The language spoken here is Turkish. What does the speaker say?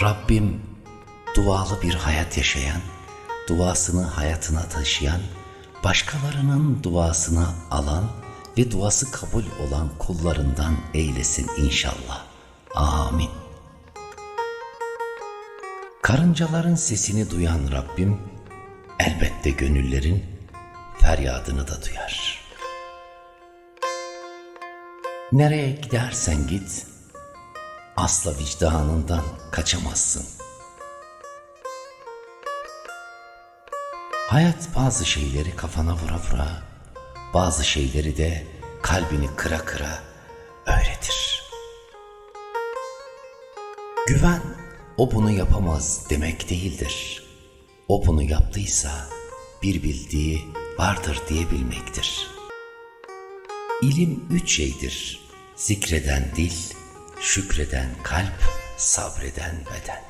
Rabbim dualı bir hayat yaşayan, duasını hayatına taşıyan, başkalarının duasını alan ve duası kabul olan kullarından eylesin inşallah. Amin. Karıncaların sesini duyan Rabbim elbette gönüllerin feryadını da duyar. Nereye gidersen git, asla vicdanından kaçamazsın. Hayat bazı şeyleri kafana vura vura, bazı şeyleri de kalbini kıra kıra öğretir. Güven o bunu yapamaz demek değildir. O bunu yaptıysa bir bildiği vardır diyebilmektir. İlim üç şeydir. Zikreden dil, şükreden kalp, sabreden beden.